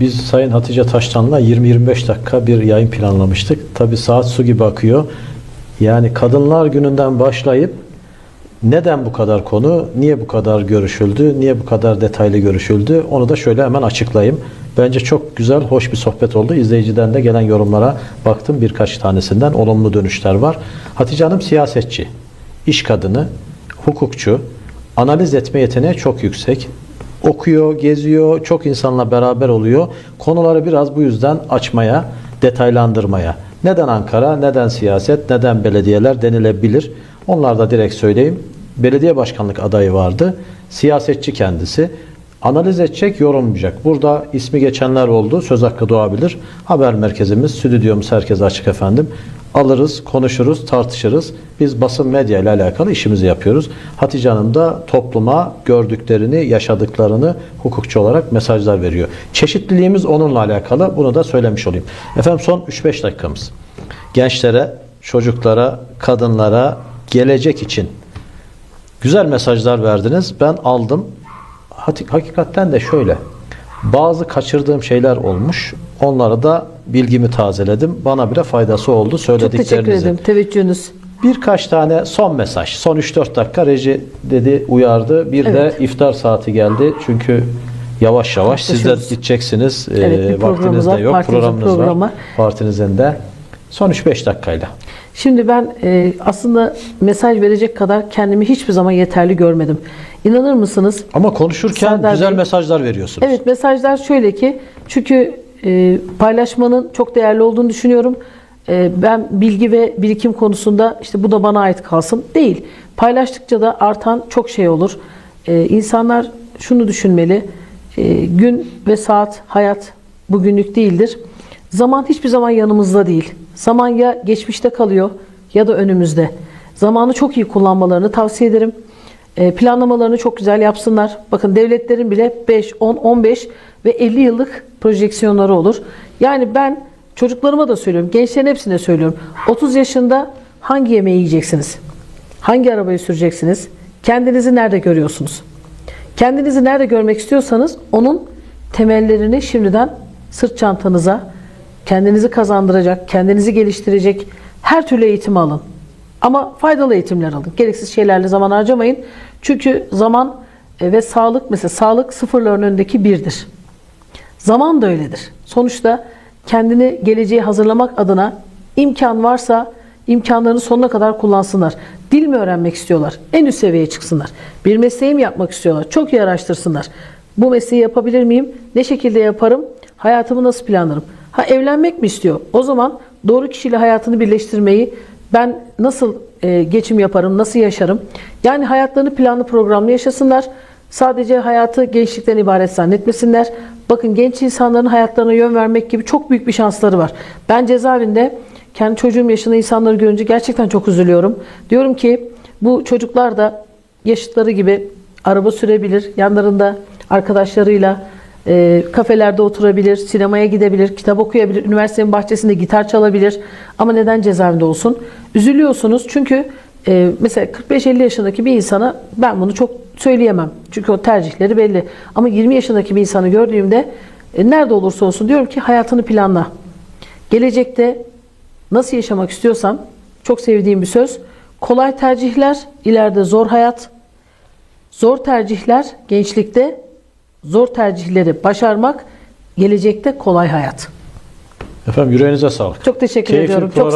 Biz Sayın Hatice Taştan'la 20-25 dakika bir yayın planlamıştık. Tabi saat su gibi akıyor. Yani Kadınlar Günü'nden başlayıp neden bu kadar konu, niye bu kadar görüşüldü, niye bu kadar detaylı görüşüldü onu da şöyle hemen açıklayayım. Bence çok güzel, hoş bir sohbet oldu. İzleyiciden de gelen yorumlara baktım birkaç tanesinden olumlu dönüşler var. Hatice Hanım siyasetçi, iş kadını, hukukçu, analiz etme yeteneği çok yüksek. Okuyor, geziyor, çok insanla beraber oluyor. Konuları biraz bu yüzden açmaya, detaylandırmaya. Neden Ankara, neden siyaset, neden belediyeler denilebilir. Onlar da direkt söyleyeyim. Belediye başkanlık adayı vardı. Siyasetçi kendisi. Analiz edecek, yorumlayacak. Burada ismi geçenler oldu. Söz hakkı doğabilir. Haber merkezimiz, stüdyomuz herkese açık efendim. Alırız, konuşuruz, tartışırız. Biz basın medya ile alakalı işimizi yapıyoruz. Hatice Hanım da topluma gördüklerini, yaşadıklarını hukukçu olarak mesajlar veriyor. Çeşitliliğimiz onunla alakalı. Bunu da söylemiş olayım. Efendim son 3-5 dakikamız. Gençlere, çocuklara, kadınlara gelecek için güzel mesajlar verdiniz. Ben aldım. Hakikaten de şöyle. Bazı kaçırdığım şeyler olmuş. Onları da bilgimi tazeledim. Bana bile faydası oldu Çok teşekkür söylediklerinizin. ederim. Teveccühünüz. Birkaç tane son mesaj. Son 3-4 dakika reji dedi, uyardı. Bir Evet. de iftar saati geldi. Çünkü yavaş yavaş siz de Yaklaşıyoruz. gideceksiniz. Evet, Ee, programımız vaktiniz de yok. Programınız programı. var. Partinizin de. Son 3-5 dakikayla. Şimdi ben e, aslında mesaj verecek kadar kendimi hiçbir zaman yeterli görmedim. İnanır mısınız? Ama konuşurken Serdar güzel Bey- mesajlar veriyorsunuz. Evet mesajlar şöyle ki çünkü e, paylaşmanın çok değerli olduğunu düşünüyorum. E, ben bilgi ve birikim konusunda işte bu da bana ait kalsın değil. Paylaştıkça da artan çok şey olur. E, insanlar şunu düşünmeli. e, gün ve saat hayat bugünlük değildir. Zaman hiçbir zaman yanımızda değil. Zaman ya geçmişte kalıyor ya da önümüzde. Zamanı çok iyi kullanmalarını tavsiye ederim. E, planlamalarını çok güzel yapsınlar. Bakın devletlerin bile 5, 10, 15 ve 50 yıllık projeksiyonları olur. Yani ben çocuklarıma da söylüyorum, gençlerin hepsine söylüyorum. 30 yaşında hangi yemeği yiyeceksiniz? Hangi arabayı süreceksiniz? Kendinizi nerede görüyorsunuz? Kendinizi nerede görmek istiyorsanız onun temellerini şimdiden sırt çantanıza kendinizi kazandıracak, kendinizi geliştirecek her türlü eğitimi alın. Ama faydalı eğitimler alın. Gereksiz şeylerle zaman harcamayın. Çünkü zaman e, ve sağlık mesela sağlık sıfırların önündeki birdir. Zaman da öyledir. Sonuçta kendini geleceğe hazırlamak adına imkan varsa imkanlarını sonuna kadar kullansınlar. Dil mi öğrenmek istiyorlar? En üst seviyeye çıksınlar. Bir mesleği mi yapmak istiyorlar? Çok iyi araştırsınlar. Bu mesleği yapabilir miyim? Ne şekilde yaparım? Hayatımı nasıl planlarım? Ha evlenmek mi istiyor? O zaman doğru kişiyle hayatını birleştirmeyi ben nasıl e, geçim yaparım, nasıl yaşarım? Yani hayatlarını planlı programlı yaşasınlar. Sadece hayatı gençlikten ibaret zannetmesinler. Bakın genç insanların hayatlarına yön vermek gibi çok büyük bir şansları var. Ben cezaevinde kendi çocuğum yaşında insanları görünce gerçekten çok üzülüyorum. Diyorum ki bu çocuklar da yaşıtları gibi araba sürebilir, yanlarında arkadaşlarıyla e, kafelerde oturabilir, sinemaya gidebilir, kitap okuyabilir, üniversitenin bahçesinde gitar çalabilir. Ama neden cezaevinde olsun? Üzülüyorsunuz çünkü e, mesela 45-50 yaşındaki bir insana ben bunu çok söyleyemem. Çünkü o tercihleri belli. Ama 20 yaşındaki bir insanı gördüğümde e, nerede olursa olsun diyorum ki hayatını planla. Gelecekte nasıl yaşamak istiyorsam çok sevdiğim bir söz. Kolay tercihler, ileride zor hayat. Zor tercihler gençlikte, zor tercihleri başarmak gelecekte kolay hayat. Efendim yüreğinize sağlık. Çok teşekkür Keyifli ediyorum. program. Çok